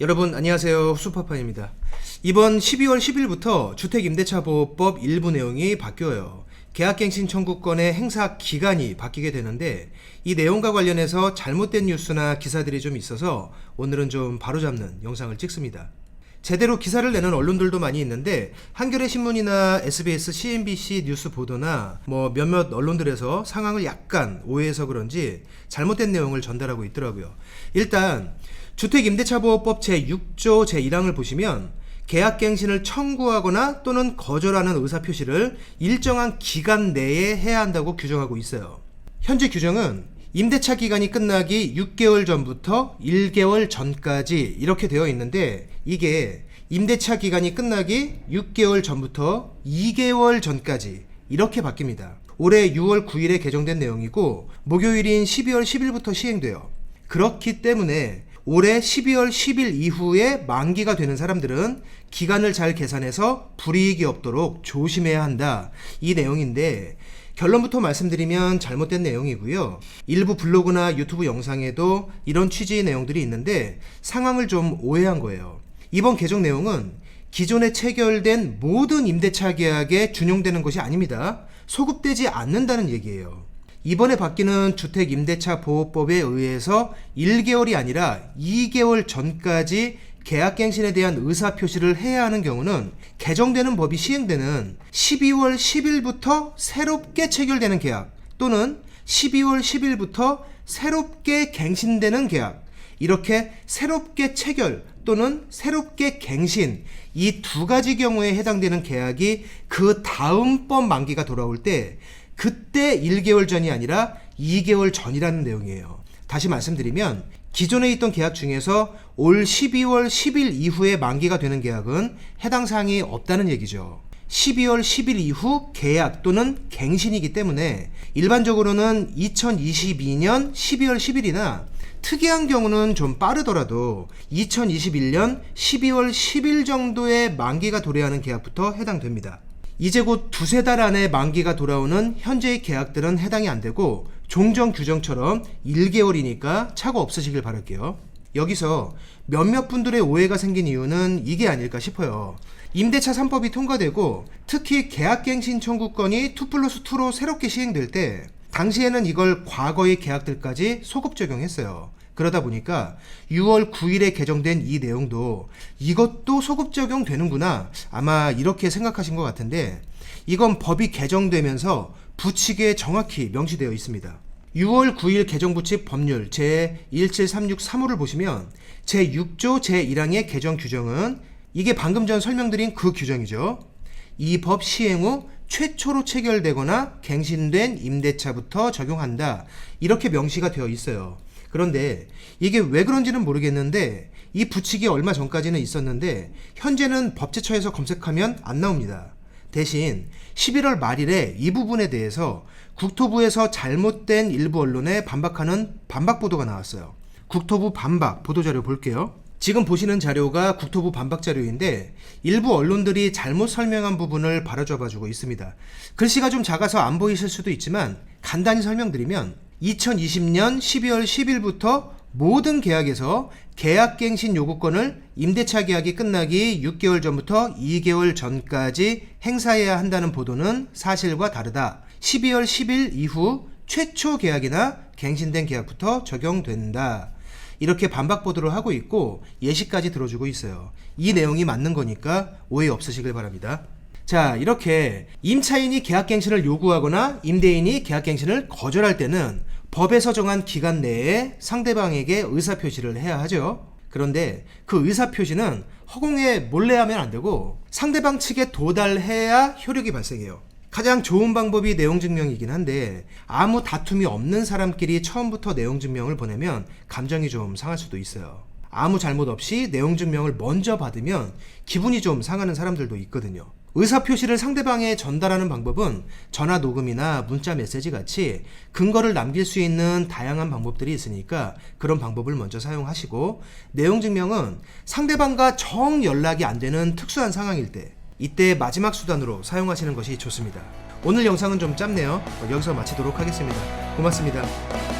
여러분 안녕하세요 수파파입니다. 이번 12월 10일부터 주택임대차보호법 일부 내용이 바뀌어요. 계약갱신 청구권의 행사 기간이 바뀌게 되는데 이 내용과 관련해서 잘못된 뉴스나 기사들이 좀 있어서 오늘은 좀 바로잡는 영상을 찍습니다. 제대로 기사를 내는 언론들도 많이 있는데 한겨레 신문이나 SBS, CNBC 뉴스 보도나 뭐 몇몇 언론들에서 상황을 약간 오해해서 그런지 잘못된 내용을 전달하고 있더라고요. 일단 주택임대차보호법 제6조 제1항을 보시면 계약갱신을 청구하거나 또는 거절하는 의사표시를 일정한 기간 내에 해야 한다고 규정하고 있어요. 현재 규정은 임대차 기간이 끝나기 6개월 전부터 1개월 전까지 이렇게 되어 있는데 이게 임대차 기간이 끝나기 6개월 전부터 2개월 전까지 이렇게 바뀝니다. 올해 6월 9일에 개정된 내용이고 목요일인 12월 10일부터 시행돼요. 그렇기 때문에 올해 12월 10일 이후에 만기가 되는 사람들은 기간을 잘 계산해서 불이익이 없도록 조심해야 한다. 이 내용인데 결론부터 말씀드리면 잘못된 내용이고요. 일부 블로그나 유튜브 영상에도 이런 취지의 내용들이 있는데 상황을 좀 오해한 거예요. 이번 개정 내용은 기존에 체결된 모든 임대차 계약에 준용되는 것이 아닙니다. 소급되지 않는다는 얘기예요. 이번에 바뀌는 주택 임대차 보호법에 의해서 1개월이 아니라 2개월 전까지 계약갱신에 대한 의사표시를 해야 하는 경우는 개정되는 법이 시행되는 12월 10일부터 새롭게 체결되는 계약 또는 12월 10일부터 새롭게 갱신되는 계약 이렇게 새롭게 체결 또는 새롭게 갱신 이 두 가지 경우에 해당되는 계약이 그 다음번 만기가 돌아올 때 그때 1개월 전이 아니라 2개월 전이라는 내용이에요. 다시 말씀드리면 기존에 있던 계약 중에서 올 12월 10일 이후에 만기가 되는 계약은 해당 사항이 없다는 얘기죠. 12월 10일 이후 계약 또는 갱신이기 때문에 일반적으로는 2022년 12월 10일이나 특이한 경우는 좀 빠르더라도 2021년 12월 10일 정도의 만기가 도래하는 계약부터 해당됩니다. 이제 곧 두세 달 안에 만기가 돌아오는 현재의 계약들은 해당이 안 되고 종전 규정처럼 1개월이니까 차고 없으시길 바랄게요. 여기서 몇몇 분들의 오해가 생긴 이유는 이게 아닐까 싶어요. 임대차 3법이 통과되고 특히 계약갱신 청구권이 2 플러스 2로 새롭게 시행될 때 당시에는 이걸 과거의 계약들까지 소급 적용했어요. 그러다 보니까 6월 9일에 개정된 이 내용도 이것도 소급 적용되는구나 아마 이렇게 생각하신 것 같은데 이건 법이 개정되면서 부칙에 정확히 명시되어 있습니다. 6월 9일 개정부칙 법률 제17363호를 보시면 제6조 제1항의 개정 규정은 이게 방금 전 설명드린 그 규정이죠. 이 법 시행 후 최초로 체결되거나 갱신된 임대차부터 적용한다. 이렇게 명시가 되어 있어요. 그런데 이게 왜 그런지는 모르겠는데 이 부칙이 얼마 전까지는 있었는데 현재는 법제처에서 검색하면 안 나옵니다. 대신 11월 말일에 이 부분에 대해서 국토부에서 잘못된 일부 언론에 반박하는 반박 보도가 나왔어요. 국토부 반박 보도자료 볼게요. 지금 보시는 자료가 국토부 반박 자료인데 일부 언론들이 잘못 설명한 부분을 바로잡아주고 있습니다. 글씨가 좀 작아서 안 보이실 수도 있지만 간단히 설명드리면 2020년 12월 10일부터 모든 계약에서 계약갱신 요구권을 임대차 계약이 끝나기 6개월 전부터 2개월 전까지 행사해야 한다는 보도는 사실과 다르다. 12월 10일 이후 최초 계약이나 갱신된 계약부터 적용된다. 이렇게 반박 보도를 하고 있고 예시까지 들어주고 있어요. 이 내용이 맞는 거니까 오해 없으시길 바랍니다. 자, 이렇게 임차인이 계약갱신을 요구하거나 임대인이 계약갱신을 거절할 때는 법에서 정한 기간 내에 상대방에게 의사표시를 해야 하죠. 그런데 그 의사표시는 허공에 몰래 하면 안 되고 상대방 측에 도달해야 효력이 발생해요. 가장 좋은 방법이 내용 증명이긴 한데 아무 다툼이 없는 사람끼리 처음부터 내용 증명을 보내면 감정이 좀 상할 수도 있어요. 아무 잘못 없이 내용 증명을 먼저 받으면 기분이 좀 상하는 사람들도 있거든요. 의사표시를 상대방에 전달하는 방법은 전화 녹음이나 문자 메시지 같이 근거를 남길 수 있는 다양한 방법들이 있으니까 그런 방법을 먼저 사용하시고 내용 증명은 상대방과 정 연락이 안 되는 특수한 상황일 때 이때 마지막 수단으로 사용하시는 것이 좋습니다. 오늘 영상은 좀 짧네요. 여기서 마치도록 하겠습니다. 고맙습니다.